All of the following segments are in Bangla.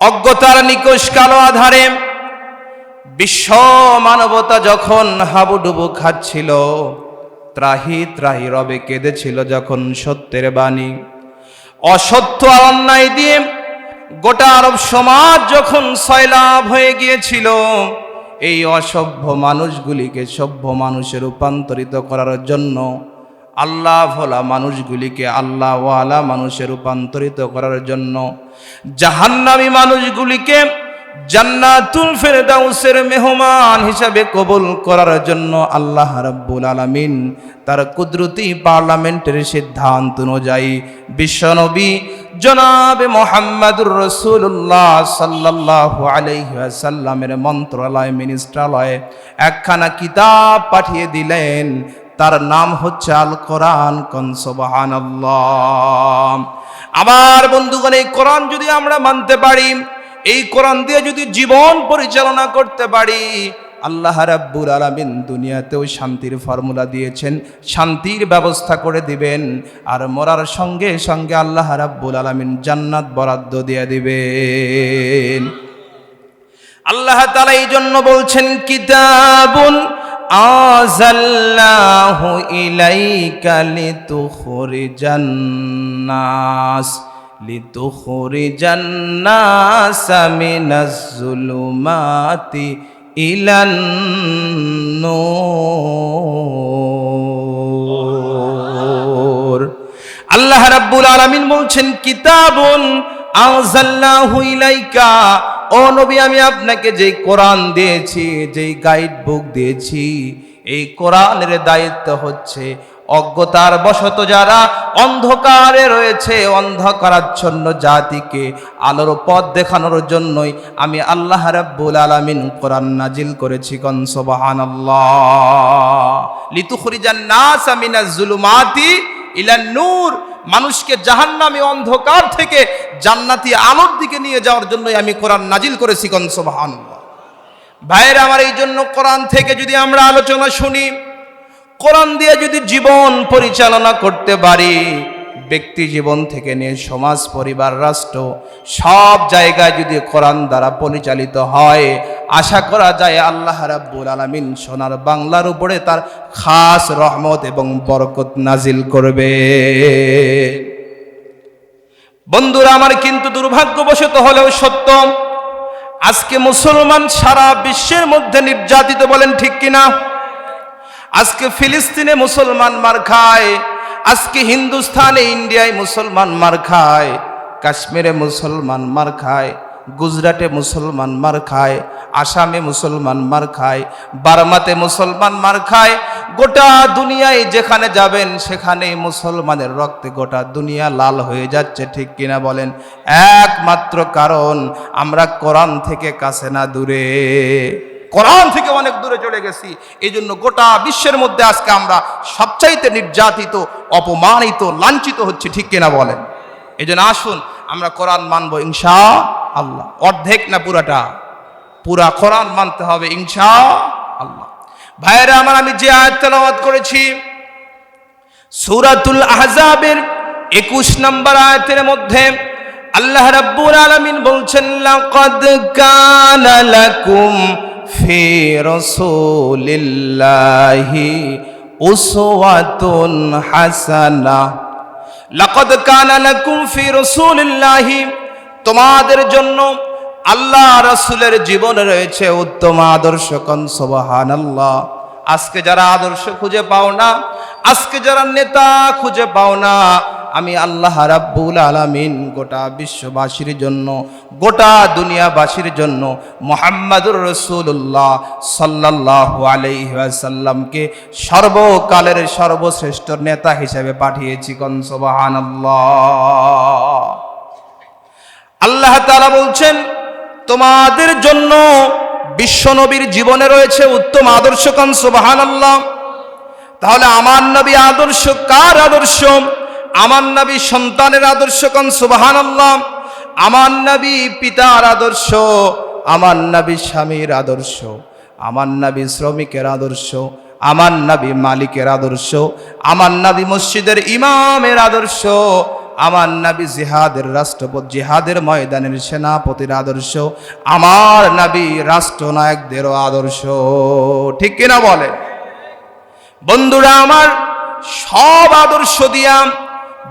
অজ্ঞতার নিকোষ কালো আধারে বিশ্ব মানবতা যখন হাবুডুবু খাচ্ছিল, ত্রাহি ত্রাহি রবে কেঁদেছিল যখন সত্যের বাণী। অসত্য অন্যায় দিয়ে গোটা আরব সমাজ যখন সয়লাভ হয়ে গিয়েছিল, এই অসভ্য মানুষগুলিকে সভ্য মানুষে রূপান্তরিত করার জন্য আল্লাহ ভোলা মানুষগুলিকে আল্লাহওয়ালা মানুষে রূপান্তরিত করার জন্য জাহান্নামী মানুষগুলিকে জান্নাতুল ফেরদাউসের মেহমান হিসাবে কবুল করার জন্য আল্লাহ রাব্বুল আলামিন তার কুদরতি পার্লামেন্টের সিদ্ধান্ত অনুযায়ী বিশ্বনবী জনাবে মোহাম্মদুর রসুল্লাহ সাল্লাল্লাহু আলাইহি ওয়াসাল্লামের মন্ত্রণালয়, মিনিস্ট্রালয়ে একখানা কিতাব পাঠিয়ে দিলেন। তার নাম হচ্ছে আল কোরআন কনসবাহান আমার বন্ধুগণ, এই কোরআন যদি আমরা মানতে পারি, এই কোরআন দিয়ে যদি জীবন পরিচালনা করতে পারি, আল্লাহ রাব্বুল আলামিন দুনিয়াতেও শান্তির ফর্মুলা দিয়েছেন, শান্তির ব্যবস্থা করে দিবেন, আর মরার সঙ্গে সঙ্গে আল্লাহ রাব্বুল আলামিন জান্নাত বরাদ্দ দিয়ে দিবেন। আল্লাহ তাআলা এই জন্য বলছেন, কিতাবুন আযাল্লাহু ইলাইকা লিতুখরিজান নাস লিতুখরিজান নাস মিনাজ জুলুমাতি ইলান নূর আল্লাহ রাব্বুল আলামিন বলছেন, কিতাবুন আনজালনাহু ইলাইকা ও নবী, আমি আপনাকে যেই কোরআন দিয়েছি, যেই গাইড বুক দিয়েছি, এই কোরআনের দায়িত্ব হচ্ছে অজ্ঞতার বশত যারা অন্ধকারে রয়েছে অন্ধকারাচ্ছন্ন জাতিকে আলোর পথ দেখানোর জন্যই আমি আল্লাহ রাব্বুল আলামিন কোরআন নাজিল করেছি কন সুবহানাল্লাহ। লিতুখরিজান নাস মিনাজ জুলুমাতি ইলান নূর মানুষকে জাহান্নামী অন্ধকার থেকে জান্নাতি আলোর দিকে নিয়ে যাওয়ার জন্যই আমি কোরআন নাজিল করেছি কন সুবহানাল্লাহ। ভাইয়ের, আমার এই জন্য কোরআন থেকে যদি আমরা আলোচনা শুনি, কোরআন দিয়ে যদি জীবন পরিচালনা করতে পারি ব্যক্তি জীবন থেকে নিয়ে সমাজ, পরিবার, রাষ্ট্র, সব জায়গায় যদি কোরআন দ্বারা পরিচালিত হয়, আশা করা যায় আল্লাহ রাব্বুল আলামিন সোনার বাংলার উপরে তার খাস রহমত এবং বরকত নাজিল করবে। বন্ধুরা, আমার কিন্তু দুর্ভাগ্যবশত হলেও সত্য, আজকে মুসলমান সারা বিশ্বের মধ্যে নির্যাতিত বলেন ঠিক কিনা? আজকে ফিলিস্তিনে মুসলমান মার খায় আজকে হিন্দুস্থানে, ইন্ডিয়ায় মুসলমান মার খায়, কাশ্মীরে মুসলমান মার খায়, গুজরাটে মুসলমান মার খায়, আসামে মুসলমান মার খায়, বার্মাতে মুসলমান মার খায়। গোটা দুনিয়ায় যেখানে যাবেন, সেখানে মুসলমানের রক্তে গোটা দুনিয়া লাল হয়ে যাচ্ছে, ঠিক কিনা বলেন? একমাত্র কারণ, আমরা কোরআন থেকে কাছে না দূরে। কোরআন থেকে অনেক দূরে চলে গেছি। এই জন্য গোটা বিশ্বের মধ্যে আজকে আমরা সবচাইতে নির্যাতিত, অপমানিত, লাঞ্ছিত হচ্ছে, ঠিক কিনা বলেন? এই জন্য আসুন, আমরা কোরআন মানবো ইনশা আল্লাহ অর্ধেক না পুরাটা? পুরা কোরআন মানতে হবে ইনশা আল্লাহ ভাইয়েরা আমার, আমি যে আয়াত করেছি, সূরাতুল আহজাবের একুশ নম্বর আয়াতের মধ্যে আল্লাহ রাব্বুল আলামিন বলছেন, লাকাদ কানা লাকুম ফি রসুলিল্লাহি উসওয়াতুন হাসানা। লাকাদ কানা লাকুম ফি রাসূলিল্লাহি। তোমাদের জন্য আল্লাহ রাসূলের জীবন রয়েছে উত্তম আদর্শ কন, সুবহানাল্লাহ। আজকে যারা আদর্শ খুঁজে পাও না আজকে যারা নেতা খুঁজে পাও না, আমি আল্লাহ রাব্বুল আলামিন গোটা বিশ্ববাসীর জন্য, গোটা দুনিয়াবাসীর জন্য মোহাম্মদুর রসুল্লাহ সাল্লাল্লাহু আলাইহি ওয়াসাল্লামকে সর্বকালের সর্বশ্রেষ্ঠ নেতা হিসেবে পাঠিয়েছি কন? সুবহানাল্লাহ। আল্লাহ তালা বলছেন, তোমাদের জন্য বিশ্বনবীর জীবনে রয়েছে উত্তম আদর্শ কন? সুবহানাল্লাহ। তাহলে আমার নবী আদর্শ কার আদর্শ? আমার নবী সন্তানের আদর্শ কন? সুবহানাল্লাহ। আমার নবী পিতার আদর্শ, আমার নবী স্বামীর আদর্শ, আমার নবী শ্রমিকের আদর্শ, আমার নবী মালিকের আদর্শ, আমার নবী মসজিদের ইমামের আদর্শ, আমার নাবি জিহাদের রাষ্ট্রপতি, জিহাদের ময়দানের সেনাপতির আদর্শ, আমার নাবি রাষ্ট্রনায়কদেরও আদর্শ। ঠিক কিনা বলে বন্ধুরা আমার সব আদর্শ দিয়া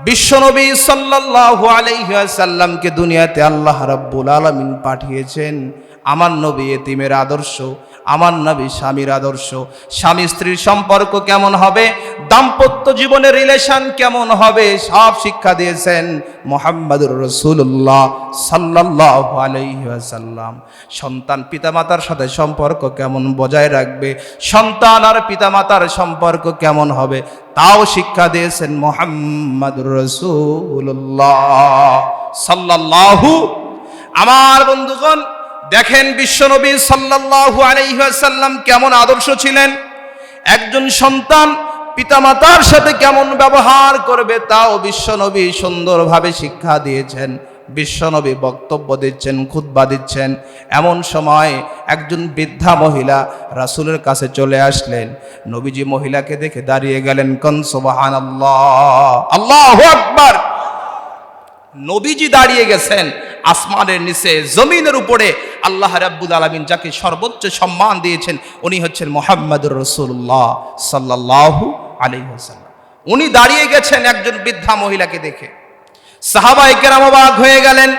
বিশ্বনবী সাল্লাল্লাহু আলাইহি সাল্লামকে দুনিয়াতে আল্লাহ রাব্বুল আলামিন পাঠিয়েছেন। আমার নবী এতিমের আদর্শ। আমার নবী স্বামীর আদর্শ। স্বামী স্ত্রীর সম্পর্ক কেমন হবে? দাম্পত্য জীবনের রিলেশন কেমন হবে? সব শিক্ষা দিয়েছেন মোহাম্মদুর রসুল্লাহ সাল্লাহ আলাইসাল্লাম সন্তান পিতামাতার সাথে সম্পর্ক কেমন বজায় রাখবে? সন্তান আর পিতামাতার সম্পর্ক কেমন হবে? তাও শিক্ষা দিয়েছেন মোহাম্মদুর রসুল্লাহ সাল্লাল্লাহু। আমার বন্ধুগণ দেখেন বিশ্বনবী সাল্লাল্লাহু আলাইসাল্লাম কেমন আদর্শ ছিলেন? একজন সন্তান পিতামাতার সাথে কেমন ব্যবহার করবে তাও বিশ্বনবী সুন্দরভাবে শিক্ষা দিয়েছেন, বিশ্বনবী বক্তব্য দিচ্ছেন খুদ্া দিচ্ছেন। এমন সময় একজন বৃদ্ধা মহিলা রাসূলের কাছে চলে আসলেন। নবীজি মহিলাকে দেখে দাঁড়িয়ে গেলেন কনসবাহান আল্লাহ আল্লাহ আকবার! নবীজি দাঁড়িয়ে গেছেন আসমানের নিচে, জমিনের উপরে। আল্লাহ রাব্বুল আলমিন যাকে সর্বোচ্চ সম্মান দিয়েছেন, উনি হচ্ছেন মোহাম্মদুর রসুল্লাহ সাল্লাহু আলহিহাল্লাম উনি দাঁড়িয়ে গেছেন একজন বৃদ্ধা মহিলাকে দেখে। সাহাবাই কেরামবাগ হয়ে গেলেন,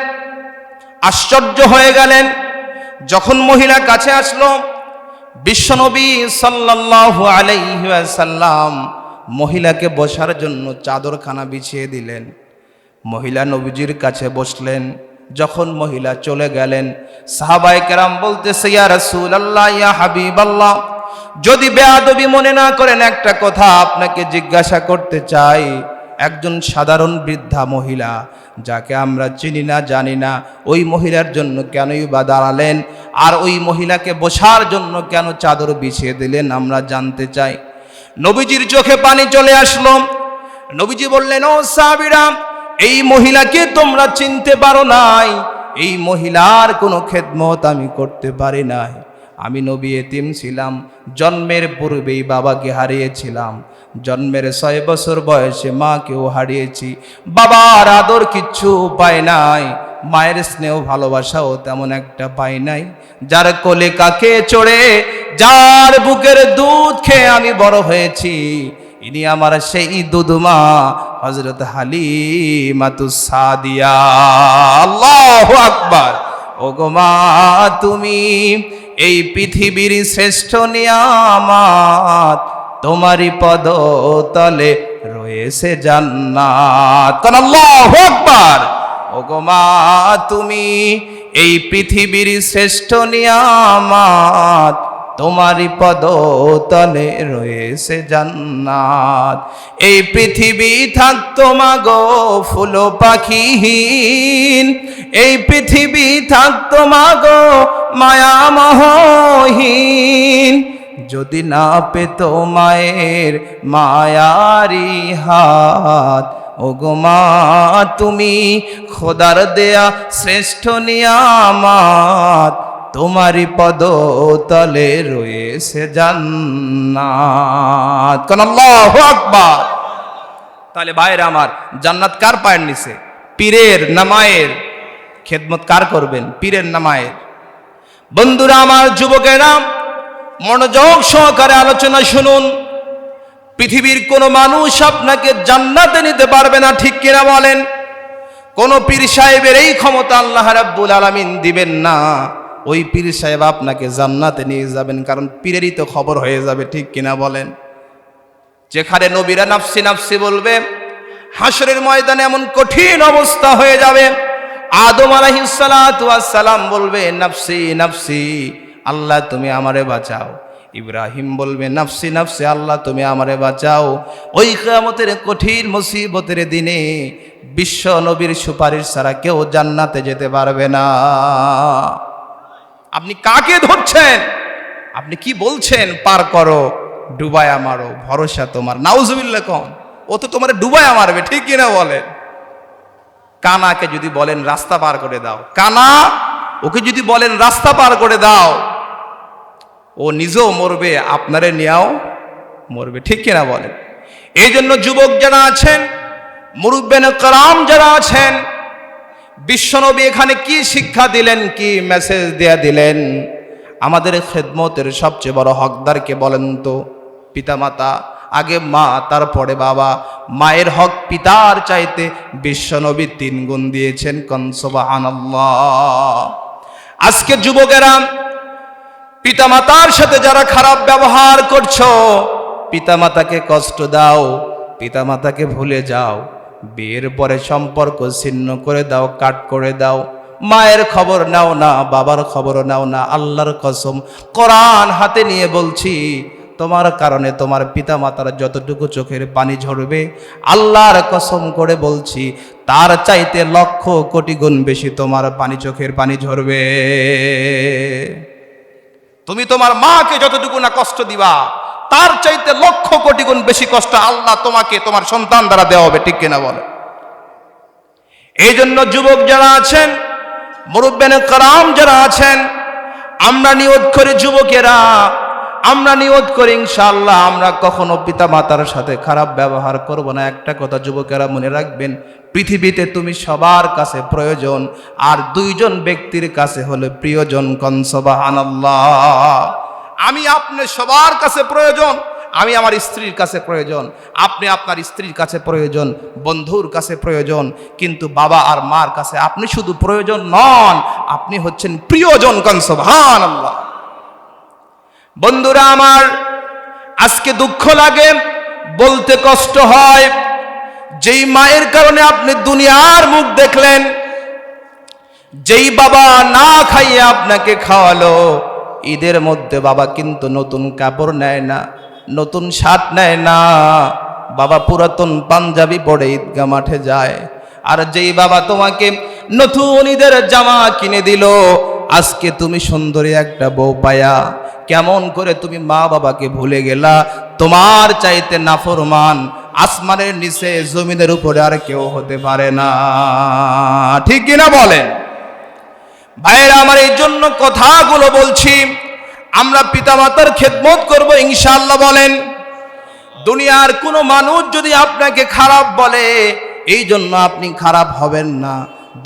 আশ্চর্য হয়ে গেলেন। যখন মহিলা কাছে আসলো বিশ্বনবী সাল্লাল্লাহু আলাইসাল্লাম মহিলাকে বসার জন্য চাদরখানা বিছিয়ে দিলেন। মহিলা নবীজির কাছে বসলেন। যখন মহিলা চলে গেলেন সাহাবাই কেরাম বলতেছে, ইয়া রাসূল আল্লাহ ইয়া হাবিব আল্লাহ যদি বেয়াদবি মনে না করেন একটা কথা আপনাকে জিজ্ঞাসা করতে চাই। একজন সাধারণ বৃদ্ধা মহিলা, যাকে আমরা চিনি না, জানি না, ওই মহিলার জন্য কেনই বা দাঁড়ালেন? আর ওই মহিলাকে বসার জন্য কেন চাদর বিছিয়ে দিলেন? আমরা জানতে চাই। নবীজির চোখে পানি চলে আসলো। নবীজি বললেন, ও সাবিরাম এই মহিলাকে তোমরা চিনতে পারো নাই। এই মহিলার কোনো খেদমত আমি করতে পারি নাই। আমি নবী এতিম ছিলাম, জন্মের পূর্বেই বাবাকে হারিয়েছিলাম। জন্মের ছয় বছর বয়সে মাকেও হারিয়েছি। বাবার আদর কিচ্ছু পাই নাই। মায়ের স্নেহ ভালোবাসাও তেমন একটা পাই নাই। যার কোলে কাকে চড়ে, যার বুকের দুধ খেয়ে আমি বড় হয়েছি। ইনি আমার সেই দুদুমা হজরত হালিমাতু সাদিয়া। আল্লাহ আকবার। তুমি এই পৃথিবীর শ্রেষ্ঠ নিয়ামাত, তোমারই পদ তলে রয়েছে জান্নাত। কারণ আল্লাহ আকবার। ও গো মা, তুমি এই পৃথিবীর শ্রেষ্ঠ নিয়ামাত তোমারই পদ তলে রয়েছে জান্নাত। এই পৃথিবী থাকতো মাগো ফুল পাখিহীন। এই পৃথিবী থাকতো মাগো মায়া মহহীন যদি না পেত মায়ের মায়ারি হাত ও গো মা, তুমি খোদার দেয়া শ্রেষ্ঠ নিয়ামাত। তোমারই পদ তলে রয়েছে জান্নাত। কোন আল্লাহু আকবার। তাহলে ভাইরা আমার, জান্নাত কার পায়ের নিচে? পীরের নামায়ের খেদমত কার করবেন? পীরের নামায়ের বন্ধুরা আমার, যুবকেরা, মনোযোগ সহকারে আলোচনা শুনুন। পৃথিবীর কোনো মানুষ আপনাকে জান্নাতে নিতে পারবে না, ঠিক কিনা বলেন? কোন পীর সাহেবের এই ক্ষমতা আল্লাহ রাব্বুল আলামিন দিবেন না। ওই পীর সাহেব আপনাকে জান্নাতে নিয়ে যাবেন, কারণ পীরেরই তো খবর হয়ে যাবে, ঠিক কিনা বলেন? যেখানে নবীরা নাফসি নাফসি বলবে হাসরের ময়দানে এমন কঠিন অবস্থা হয়ে যাবে। আদম আলাইহিসসালাম বলবে, নাফসি নাফসি, আল্লাহ তুমি আমারে বাঁচাও। ইব্রাহিম বলবে, নাফসি নাফসি, আল্লাহ তুমি আমারে বাঁচাও। ওই কিয়ামতের কঠিন মুসিবতের দিনে বিশ্ব নবীর সুপারিশ ছাড়া কেউ জান্নাতে যেতে পারবে না। আপনি কাকে ধরছেন? আপনি কি বলছেন? পার করো, ডুবায়া মারো, ভরসা তোমার। নাউজুবিল্লা কম ও তো তোমার ডুবায়া মারবে, ঠিক কিনা বলেন? কানাকে যদি বলেন, রাস্তা পার করে দাও। কানা, ওকে যদি বলেন, রাস্তা পার করে দাও, ও নিজেও মরবে, আপনারে নিয়েও মরবে, ঠিক কিনা বলেন? এই জন্য যুবক যারা আছেন মুরুব্বেন কালাম যারা আছেন বিশ্বনবী এখানে কি শিক্ষা দিলেন, কি মেসেজ দেয়া দিলেন? আমাদের খেদমতের সবচেয়ে বড় হকদারকে বলেন তো? পিতামাতা, আগে মা, তারপরে বাবা। মায়ের হক পিতার চাইতে বিশ্বনবী তিন গুণ দিয়েছেন কনসবাহান আজকে যুবকেরা, পিতামাতার সাথে যারা খারাপ ব্যবহার করছ, পিতামাতাকে কষ্ট দাও, পিতামাতাকে ভুলে যাও। বিয়ের পরে সম্পর্ক ছিন্ন করে দাও, কাট করে দাও। মায়ের খবর নাও না, বাবার খবর নাও না, আল্লাহর কসম। কোরআন হাতে নিয়ে বলছি, তোমার কারণে তোমার পিতা মাতার যতটুকু চোখের পানি ঝরবে, আল্লাহর কসম করে বলছি, তার চাইতে লক্ষ কোটি গুণ বেশি তোমার পানি চোখের পানি ঝরবে। তুমি তোমার মাকে যতটুকু না কষ্ট দিবা তার চাইতে লক্ষ কোটি গুণ বেশি কষ্ট আল্লাহ তোমাকে তোমার সন্তান দ্বারা দেওয়া হবে, ঠিক কিনা বলে এই জন্য যুবক যারা আছেন, মুরব্বেন কালাম যারা আছেন, আমরা নিয়ত করি যুবকেরা, আমরা নিয়ত করি ইনশাআল্লাহ, আমরা কখনো পিতা মাতার সাথে খারাপ ব্যবহার করব না। একটা কথা যুবকেরা মনে রাখবেন, পৃথিবীতে তুমি সবার কাছে প্রয়োজন, আর দুইজন ব্যক্তির কাছে হলে প্রিয়জন কনসবাহান আমি আপনি সবার কাছে প্রয়োজন, আমি আমার স্ত্রীর কাছে প্রয়োজন, আপনি আপনার স্ত্রীর কাছে প্রয়োজন, বন্ধুর কাছে প্রয়োজন, কিন্তু বাবা আর মার কাছে আপনি শুধু প্রয়োজন নন, আপনি হচ্ছেন প্রিয়জন কনসবাহান আল্লাহ বন্ধুরা আমার, আজকে দুঃখ লাগে, বলতে কষ্ট হয়, যেই মায়ের কারণে আপনি দুনিয়ার মুখ দেখলেন, যেই বাবা না খাইয়ে আপনাকে খাওয়ালো ঈদের মধ্যে বাবা কিন্তু নতুন কাপড় নেয় না, নতুন শার্ট নেয় না। বাবা পুরাতন পাঞ্জাবি পরে ঈদগা মাঠে যায়। আর যেই বাবা তোমাকে নতুন ঈদের জামা কিনে দিল, আজকে তুমি সুন্দরী একটা বউ পায়া। কেমন করে তুমি মা বাবাকে ভুলে গেলা? তোমার চাইতে নাফরমান, আসমানের নিচে জমিনের উপরে আর কেউ হতে পারে না। ঠিক কিনা বলেন? ভাইয়েরা, আমার এই জন্য কথাগুলো বলছি। আমরা পিতামাতার খেদমত করব, ইনশাআল্লাহ বলেন। দুনিয়ার কোনো মানুষ যদি আপনাকে খারাপ বলে, এই জন্য আপনি খারাপ হবেন না।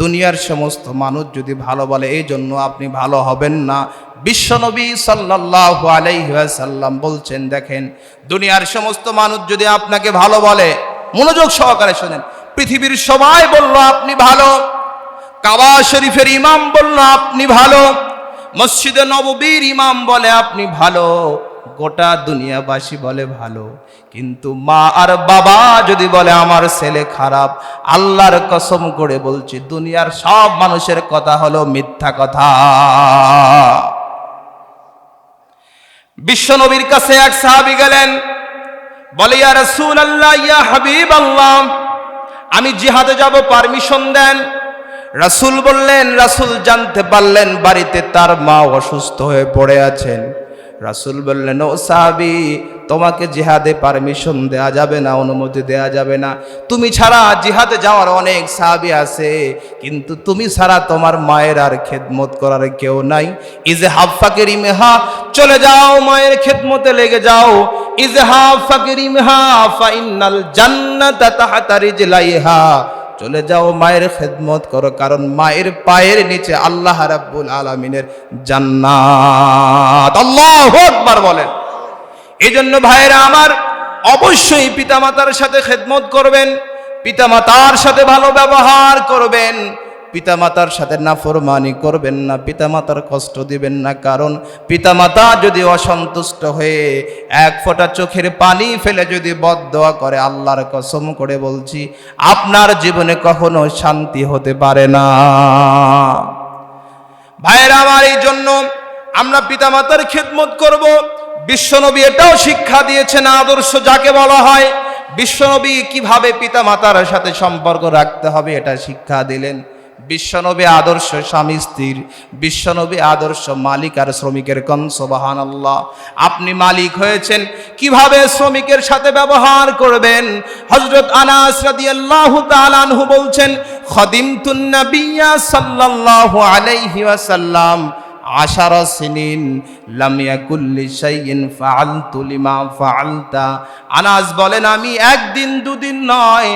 দুনিয়ার সমস্ত মানুষ যদি ভালো বলে, এই জন্য আপনি ভালো হবেন না। বিশ্বনবী সাল্লাল্লাহু আলাইহি ওয়াসাল্লাম বলছেন, দেখেন, দুনিয়ার সমস্ত মানুষ যদি আপনাকে ভালো বলে, মনোযোগ সহকারে শোনেন, পৃথিবীর সবাই বলল, আপনি ভালো। কাবা শরীফের ইমাম বলল, আপনি ভালো। মসজিদে নববীর ইমাম বলে আপনি ভালো। গোটা দুনিয়াবাসী বলে ভালো। কিন্তু মা আর বাবা যদি বলে, আমার ছেলে খারাপ, আল্লাহর কসম করে বলছি, দুনিয়ার সব মানুষের কথা হলো মিথ্যা কথা। বিশ্বনবীর কাছে এক সাহাবি গেলেন। বলে, ইয়া রাসূল আল্লাহ ইয়া হাবিব আমি জিহাদে যাব, পারমিশন দেন। রাসূল বললেন, রাসূল জানতে পারলেন বাড়িতে তার মা অসুস্থ হয়ে পড়ে আছেন। রাসূল বললেন, ও সাহাবি, তোমাকে জিহাদে পারমিশন দেয়া যাবে না, অনুমতি দেয়া যাবে না। তুমি ছাড়া জিহাদে যাওয়ার অনেক সাহাবি আছে, কিন্তু তুমি ছাড়া তোমার মায়ের আর খেদমত করার কেউ নাই। ইজে হাফ ফাকির ইমেহা, চলে যাও মায়ের খেদমতে লেগে যাও। ইজে হাফ ফাকির ইমেহা ফাইনাল জান্নাতা তাহাতা রিজলাইহা চলে যাও মায়ের খেদমত করো, কারণ মায়ের পায়ের নিচে আল্লাহ রাব্বুল আলমিনের জান্নাত। আল্লাহ একবার বলেন। এই জন্য ভাইয়েরা আমার অবশ্যই পিতামাতার সাথে খেদমত করবেন, পিতামাতার সাথে ভালো ব্যবহার করবেন। পিতামাতার সাথে নাফরমানি করবেন না, পিতামাতার কষ্ট দিবেন না, কারণ পিতামাতা যদি অসন্তুষ্ট হয়ে এক ফোঁটা চোখের পানি ফেলে যদি বদদোয়া করে, আল্লাহর কসম করে বলছি, আপনার জীবনে কখনো শান্তি হতে পারে না। ভাইয়েরা, আমার এই জন্য আমরা পিতামাতার খেদমত করব। বিশ্বনবী এটাও শিক্ষা দিয়েছেন, আদর্শ যাকে বলা হয়। বিশ্বনবী কীভাবে পিতামাতার সাথে সম্পর্ক রাখতে হবে, এটা শিক্ষা দিলেন। বিশ্বনবী আদর্শ স্বামী স্ত্রীর, বিশ্বনবী আদর্শ মালিক আর শ্রমিকের কনসবাহান আল্লাহ আপনি মালিক হয়েছেন, কীভাবে শ্রমিকের সাথে ব্যবহার করবেন? হজরত আনাস রাদিয়াল্লাহু তাআলা আনহু বলছেন খদিমতুন তুন্নবিয়া সাল্লাল্লাহু আলাইহি ওয়াসাল্লাম আশারা সিনিন লাম ইয়াকুল্লি শাইইন ফাআলতু লিমা আনাস বলেন, আমি একদিন দুদিন নয়,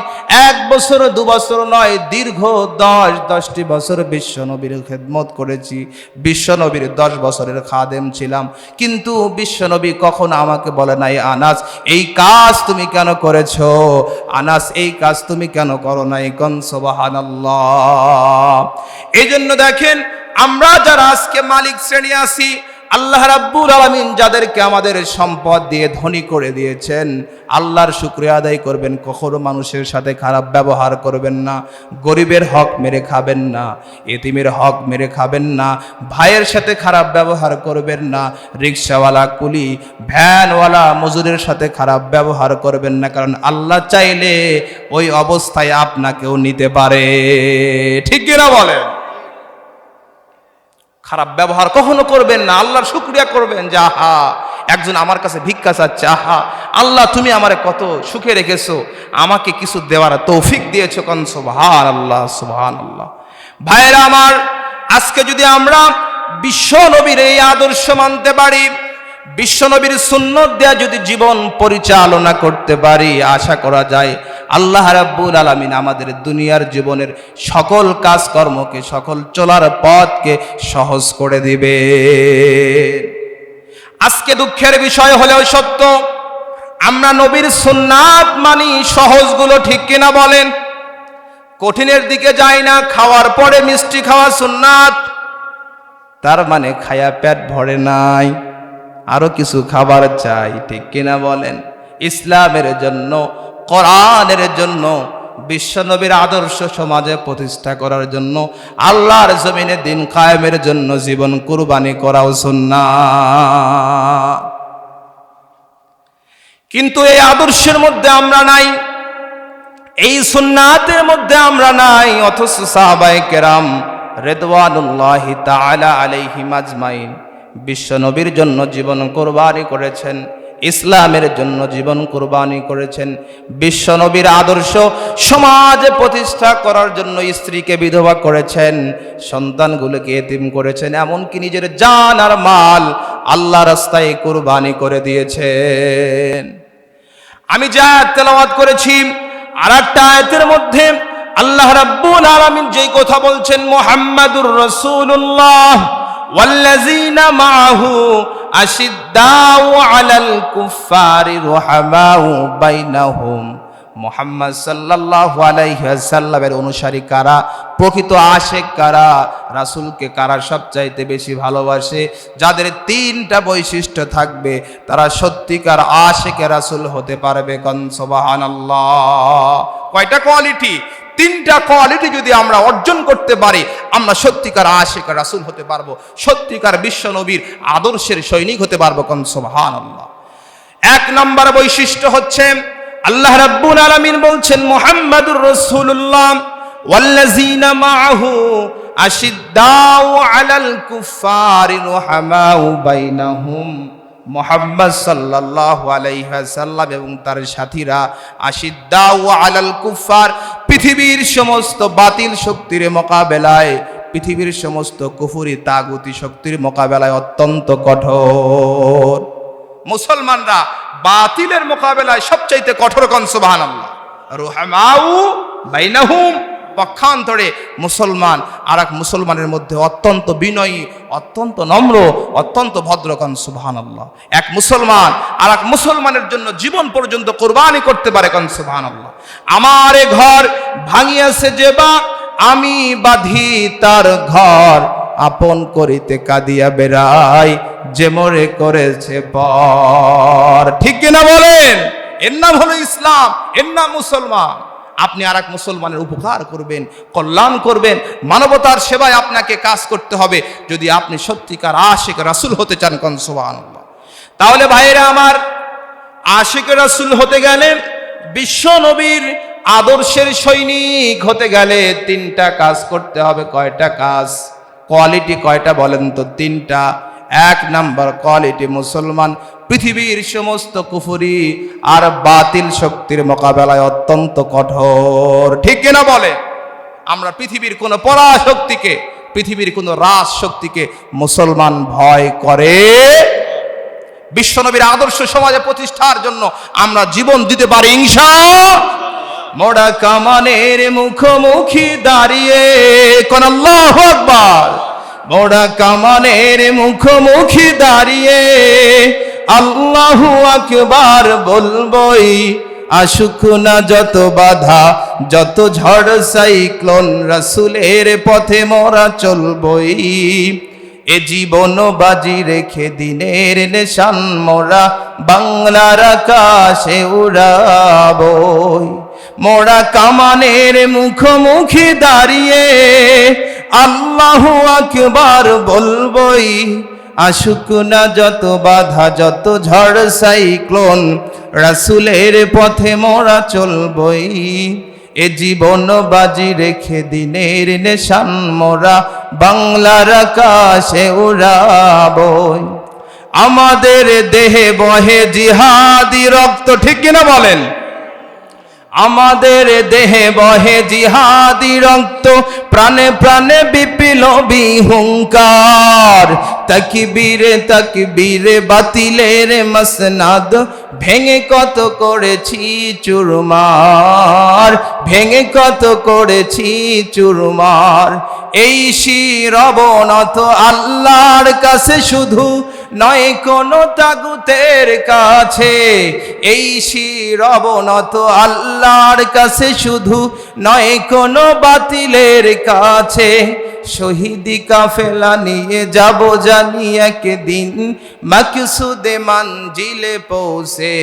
এক বছর, দু বছর নয়, দীর্ঘ দশ, দশটি বছর বিশ্বনবীর খেদমত করেছি। বিশ্বনবীর দশ বছরের খাদেম ছিলাম। কিন্তু বিশ্বনবী কখনো আমাকে বলে নাই, আনাস, এই কাজ তুমি কেন করেছ? আনাস, এই কাজ তুমি কেন করো নাই? কন, সুবহানাল্লাহ। এই জন্য দেখেন আমরা যারা আজকে মালিক শ্রেণি আছি, আল্লাহ রাব্বুল আলামিন যাদেরকে আমাদের সম্পদ দিয়ে ধনী করে দিয়েছেন, আল্লাহর শুক্রিয়া আদায় করবেন, কখনো মানুষের সাথে খারাপ ব্যবহার করবেন না, গরিবের হক মেরে খাবেন না, এতিমের হক মেরে খাবেন না, ভাইয়ের সাথে খারাপ ব্যবহার করবেন না, রিক্সাওয়ালা, কুলি, ভ্যানওয়ালা, মজুরের সাথে খারাপ ব্যবহার করবেন না, কারণ আল্লাহ চাইলে ওই অবস্থায় আপনাকেও নিতে পারে। ঠিক কিনা বলেন? খারাপ ব্যবহার কখনো করবেন না, আল্লাহর শুক্রিয়া করবেন যে, আহা, একজন আমার কাছে ভিক্ষা চাচ্ছে, আহা, আল্লাহ তুমি আমারে কত সুখে রেখেছো, আমাকে কিছু দেওয়ার তৌফিক দিয়েছ কন সুবহান আল্লাহ সুবহান আল্লাহ ভাইয়েরা আমার, আজকে যদি আমরা বিশ্ব নবীর এই আদর্শ মানতে পারি বিশ্বনবীর সুন্নত দেয়া যদি জীবন পরিচালনা করতে পারি, আশা করা যায় আল্লাহ রাব্বুল আলামিন আমাদের দুনিয়ার জীবনের সকল কাজকর্মকে, সকল চলার পথকে সহজ করে দিবে। আজকে দুঃখের বিষয় হলেও সত্য, আমরা নবীর সুন্নাত মানি সহজগুলো ঠিক কিনা বলেন? কঠিনের দিকে যাই না, খাওয়ার পরে মিষ্টি খাওয়া সুন্নাত। তার মানে খায়া পেট ভরে নাই, আরও কিছু খাবার চাই, ঠিক কিনা বলেন? ইসলামের জন্য কোরআনের জন্য বিশ্বনবীর আদর্শ সমাজে প্রতিষ্ঠা করার জন্য, আল্লাহর জমিনে দিন কায়েমের জন্য জীবন কুরবানি করাও সুন্না কিন্তু এই আদর্শের মধ্যে আমরা নাই, এই সুন্নাতের মধ্যে আমরা নাই, অথচ সাহাবাই কেরাম রেদওয়ানুল্লাহি তাআলা আলাইহিম আজমাইন, বিশ্ব নবীর জন্য জীবন কোরবানি করেছেন। ইসলামের জন্য জীবন কোরবানি করেছেন। বিশ্বনবীর আদর্শ সমাজে প্রতিষ্ঠা করার জন্য স্ত্রীকে বিধবা করেছেন, সন্তানগুলোকে এতিম করেছেন, এমনকি নিজের জান আর মাল আল্লাহ রাস্তায় কোরবানি করে দিয়েছেন। আমি যা তেলাওয়াত করেছি আর একটা আয়াতের মধ্যে আল্লাহ রাব্বুল আলামিন যেই কথা বলছেন, মুহাম্মাদুর রাসূলুল্লাহ ওয়াল্লাযীনা মাআহু আশিদ্দাউ আলাল কুফারি রুহামাউ বাইনাহুম। মোহাম্মদ সাল্লাল্লাহু আলাইহি ওয়াসাল্লামের অনুসারী কারা? প্রকৃত আশেক কারা? রাসূলকে কারা সবচাইতে বেশি ভালোবাসে? যাদের তিনটা বৈশিষ্ট্য থাকবে, তারা সত্যিকার আশেকে রাসূল হতে পারবে কন? সুবহানাল্লাহ। কয়টা কোয়ালিটি? তিনটা কোয়ালিটি যদি আমরা অর্জন করতে পারি, আমরা সত্যিকার আশেক রাসূল হতে পারব, সত্যিকার বিশ্ব নবীর আদর্শের সৈনিক হতে পারব কন? সুবহানাল্লাহ। এক নম্বর বৈশিষ্ট্য হচ্ছে, আল্লাহ রাব্বুল আলামিন বলছেন, মুহাম্মাদুর রাসূলুল্লাহ ওয়াল্লাযীনা মাআহু আশিদ্দাউ আলাল কুফারি বাইনাহুম মোহাম্মদ সাল্লাল্লাহু আলাইহি ওয়াসাল্লাম এবং তার সাথীরা, আশিদ্দাউ আলাল কুফার পৃথিবীর সমস্ত বাতিল শক্তির মোকাবেলায়, পৃথিবীর সমস্ত কুফুরি তাগুতি শক্তির মোকাবেলায় অত্যন্ত কঠোর। মুসলমানরা বাতিলের মোকাবেলায় সবচাইতে কঠোর কনসুবাহ রুহামাউ বাইনাহুম। পক্ষান্তরে মুসলমান আর এক মুসলমানের মধ্যে অত্যন্ত বিনয়ী, অত্যন্ত নম্র, অত্যন্ত ভদ্রকন সুবহান আল্লাহ এক মুসলমান আর এক মুসলমানের জন্য জীবন পর্যন্ত কোরবানি করতে পারে কন সুবহান আল্লাহ আমার ঘর ভাঙিয়াছে যে বা আমি বাঁধি তার ঘর, আপন করিতে কাঁদিয়া বেড়াই যে মরে করেছে পর। ঠিক কিনা বলেন? এর নাম হলো ইসলাম, এর নাম মুসলমান। আপনি আর এক মুসলমানের উপকার করবেন, কল্যাণ করবেন, মানবতার সেবায় আপনাকে কাজ করতে হবে। যদি আপনি সত্যিকার আশেক রাসুল হতে চান কনসোবান তাহলে ভাইয়েরা আমার, আশেক রাসুল হতে গেলে, বিশ্ব নবীর আদর্শের সৈনিক হতে গেলে তিনটা কাজ করতে হবে। কয়টা কাজ? কোয়ালিটি কয়টা বলেন তো? তিনটা। এক নাম্বার কোয়ালিটি মুসলমান। পৃথিবীর সমস্ত কুফুরি আর বাতিল শক্তির মোকাবেলায় অত্যন্ত কঠোর। ঠিক কিনা বলে? আমরা পৃথিবীর কোনো পরাশক্তিকে, পৃথিবীর কোনো রাজ শক্তিকে মুসলমান ভয় করে। বিশ্বনবীর আদর্শ সমাজে প্রতিষ্ঠার জন্য আমরা জীবন দিতে পারি ইংসা মোড়া কামানের মুখোমুখি দাঁড়িয়ে, কোন মোড়া কামানের মুখোমুখি দাঁড়িয়ে আল্লাহু আকবার বলবই, আসুক না যত বাধা, যত ঝড় সাইক্লোন রাসুলের পথে মোরা চলবই। এ জীবন বাজি রেখে দিনের নেশান মোরা, বাংলার আকাশে উড়াবই। মোরা কামানের মুখোমুখি দাঁড়িয়ে আল্লাহ আকবার বলবই আসুক না যত বাধা, যত ঝড় সাইক্লোন, রাসুলের পথে মোরা চলবই। এ জীবন বাজি রেখে দিনের নেশান মোরা, বাংলার আকাশে উড়াবই। আমাদের দেহে বহে জিহাদি রক্ত, ঠিক কিনা বলেন? আমাদের দেহে বহে জিহাদি রক্ত, প্রাণে প্রাণে বিপ্লবী হুঙ্কার তাকবীরে তাকবীরে বাতিলের মসনাদ, ভেঙে কত করেছি চুরমার, ভেঙে কত করেছি চুরমার। এই শিরবনত আল্লাহর কাছে শুধু নয় কোনো তাগুতের কাছে। এই শিরবনত আল্লাহর কাছে শুধু নয় কোনো বাতিলের কাছে। শহীদি কাফেলা নিয়ে যাব জানি একদিন, মকসুদে মঞ্জিলে পৌঁছে,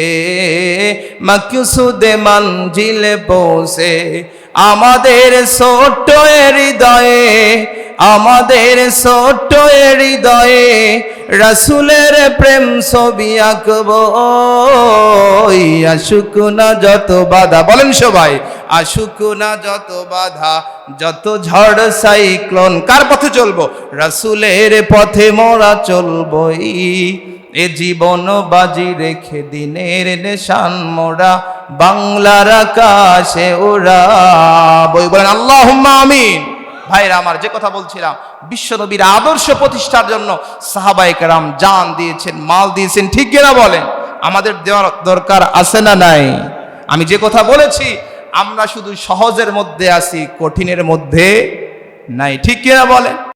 মকসুদে মঞ্জিলে পৌঁছে। আমাদের ছোট্ট হৃদয়ে, আমাদের ছোট্ট হৃদয়ে রসুলের প্রেম ছবি আঁকব। আসুক না যত বাধা, বলেন সবাই, আসুক না যত বাধা, যত ঝড় সাইক্লোন, কার পথে চলবো? রসুলের পথে মোরা চলবই। এ জীবন বাজি রেখে দিনের নেশান মোরা বাংলার আকাশে ওরা বই বলেন আল্লাহ আমিন। ভাইরা, আমার যে কথা বলছিলাম বিশ্বনবীর আদর্শ প্রতিষ্ঠার জন্য সাহাবাই কারাম জান দিয়েছেন, মাল দিয়েছেন, ঠিক কিনা বলেন? আমাদের দেওয়ার দরকার আছে না নাই? আমি যে কথা বলেছি, আমরা শুধু সহজের মধ্যে আছি, কঠিনের মধ্যে নাই, ঠিক কিনা বলেন?